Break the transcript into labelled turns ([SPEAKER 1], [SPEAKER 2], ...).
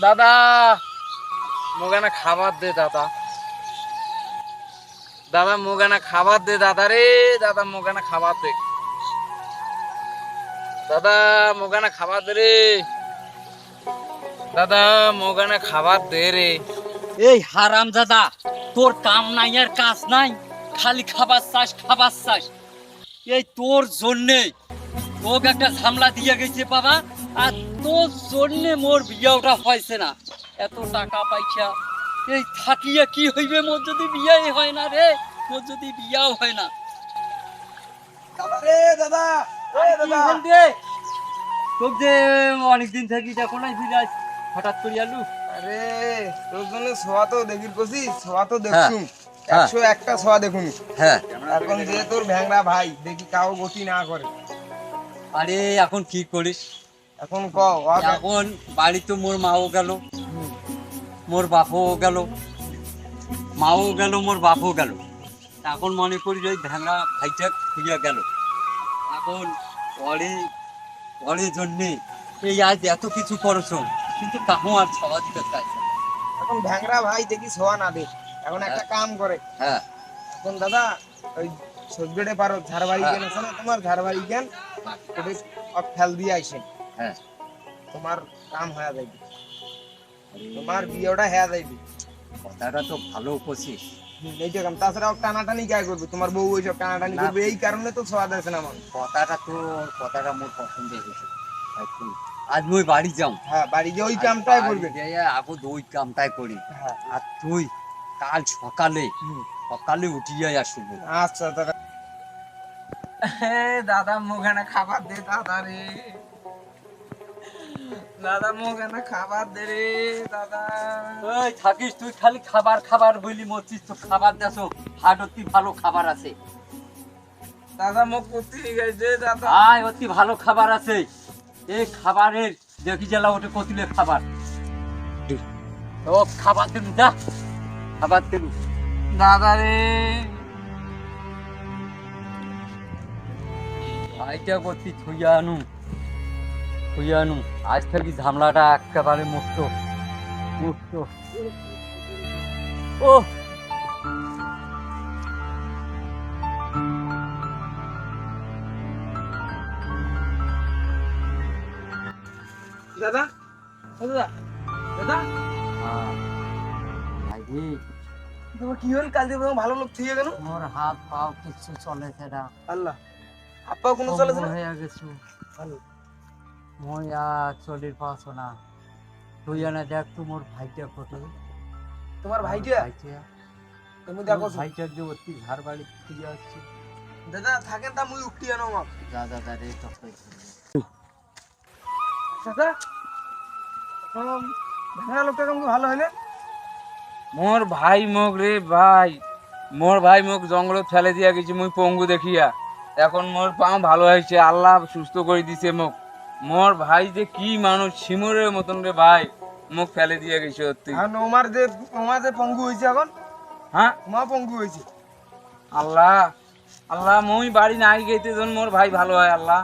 [SPEAKER 1] দাদা, মোগানা খাবার দে দাদা। দাদা, মোগানা খাবার দে দাদা রে, দাদা, মোগানা খাবার দে। দাদা, মোগানা খাবার দে রে। দাদা, মোগানা খাবার দে রে।
[SPEAKER 2] এই হারাম দাদা, তোর কাম নাই আর কাজ নাই। খালি খাবার চাস খাবার চাস। এই তোর জন্যে তোকে একটা ঝামলা দিয়ে গেছে বাবা। আর তোর জন্যে মোর বিয়াটা হয়েছে না। এত টাকা পয়সা। এই থাকিয়া কি হইবে মোর যদি বিয়াই হয় না রে? মোর যদি বিয়াও হয় না।
[SPEAKER 3] দাদা
[SPEAKER 2] যে অনেকদিন থাকি নাই বিরাজ হঠাৎ করে আলু।
[SPEAKER 3] আরে তোর জন্য সোয়া তো দেখির কছি সোয়া তো দেখছুম
[SPEAKER 2] হ্যাঁ।
[SPEAKER 3] একশো একটা সোয়া দেখুন।
[SPEAKER 2] হ্যাঁ।
[SPEAKER 3] এখন যে তোর ভ্যাংরা ভাই দেখি কাউ গতি না করে।
[SPEAKER 2] আরে এখন কি করিস?
[SPEAKER 3] এখন ক
[SPEAKER 2] এখন বাড়ি তো মোর মাও গেল। মোর বাপও গেল। মাও গেল মোর বাপও গেল। এখন মনে করি যে ওই ভেঙা ভাইটা ফিরিয়া গেল। এখন পরে পরে জন্যে এই আজ এত কিছু করছ কিন্তু তাহু আর ছাওয়া দিতে চাইছে
[SPEAKER 3] এখন ভ্যাংরা ভাই দেখি সোয়া না দে। এখন একটা কাম করে।
[SPEAKER 2] হ্যাঁ।
[SPEAKER 3] এখন দাদা ওই সবজেটে পারো ঝাড়বাড়ি
[SPEAKER 2] হ্যাঁ।
[SPEAKER 3] কেন? আছে না তোমার ঝাড়বাড়ি কেন? ওটা ফেল দিয়ে আইসেন
[SPEAKER 2] হ্যাঁ।
[SPEAKER 3] তোমার কাম হয়ে যাইবে। তোমার বিয়েটা হয়ে যাইবে।
[SPEAKER 2] কথাটা তো ভালো
[SPEAKER 3] হুম, এইটা কাম টানাটানি কে করবে? তোমার বউ ওইসব টানাটানি। করবে এই কারণে তো সোয়াদ আছে না আমার।
[SPEAKER 2] কথাটা তো কথাটা মোর পছন্দ হয়েছে। আজ মই বাড়ি যাও
[SPEAKER 3] হ্যাঁ বাড়ি গিয়ে ওই কামটাই করবে।
[SPEAKER 2] আগো ওই কামটাই করি।
[SPEAKER 3] হ্যাঁ।
[SPEAKER 2] আর তুই কাল সকালে। সকালে উঠিয়ে আসব।
[SPEAKER 3] আচ্ছা দাদা।
[SPEAKER 1] দাদা মোগানা খাবার দে দাদা রে। দাদা মোগানা খাবার দে রে দাদা।
[SPEAKER 2] ওই থাকিস তুই খালি খাবার খাবার বলি মরছিস তো খাবার দেছো হাট অতি ভালো খাবার আছে।
[SPEAKER 1] দাদা মোক করতে গেছে দাদা।
[SPEAKER 2] আয় অতি ভালো খাবার আছে। এই খাবারের দেখি জেলা ওটা কতিলে খাবার। ও খাবার দিন যা। খাবার দিন
[SPEAKER 1] দাদা রে।
[SPEAKER 2] আইটা করছি থুইয়া আনু থুইয়া আনু। আজ থেকে ঝামলাটা একেবারে মুক্ত মুক্ত। ও।
[SPEAKER 3] দাদা দাদা দাদা।
[SPEAKER 2] ভাইজি
[SPEAKER 3] তোমার কি হল? কাল দিয়ে ভালো লোক থেকে গেল?
[SPEAKER 2] মোর হাত পাও কিছু চলেছে না
[SPEAKER 3] আল্লাহ। আপা কোনো চলেছে না
[SPEAKER 2] হয়ে গেছো।
[SPEAKER 3] ভালো।
[SPEAKER 2] মই আর চলির পাছো না। তুই না দেখ তো মোর ভাইটা কত
[SPEAKER 3] তোমার ভাইটা?
[SPEAKER 2] ভাইটা।
[SPEAKER 3] তুমি দেখো
[SPEAKER 2] ভাইটার যে অতি ঝাড় বাড়ি ফিরে আসছে।
[SPEAKER 3] দাদা থাকেন তা মুই উঠি আনো মা
[SPEAKER 2] যা যা রে তখন
[SPEAKER 3] দাদা ভাঙা লোকটা কেমন ভালো হইলে
[SPEAKER 1] মোর ভাই মোক রে ভাই মোর ভাই মোক জঙ্গলত ফেলে দিয়া গেছে মুই পঙ্গু দেখিয়া। এখন মোর পাও ভালো হয়েছে আল্লাহ সুস্থ করে দিছে মোক মোর ভাই যে কি মানুষ শিমুরের মতন রে ভাই মোক ফেলে দিয়া গেছে সত্যি।
[SPEAKER 3] আর ওমার যে ওমার যে পঙ্গু হয়েছে এখন?
[SPEAKER 1] হ্যাঁ?
[SPEAKER 3] মা পঙ্গু হয়েছে?
[SPEAKER 1] আল্লাহ আল্লাহ মুই বাড়ি নাই গেতে মোর ভাই ভালো হয় আল্লাহ।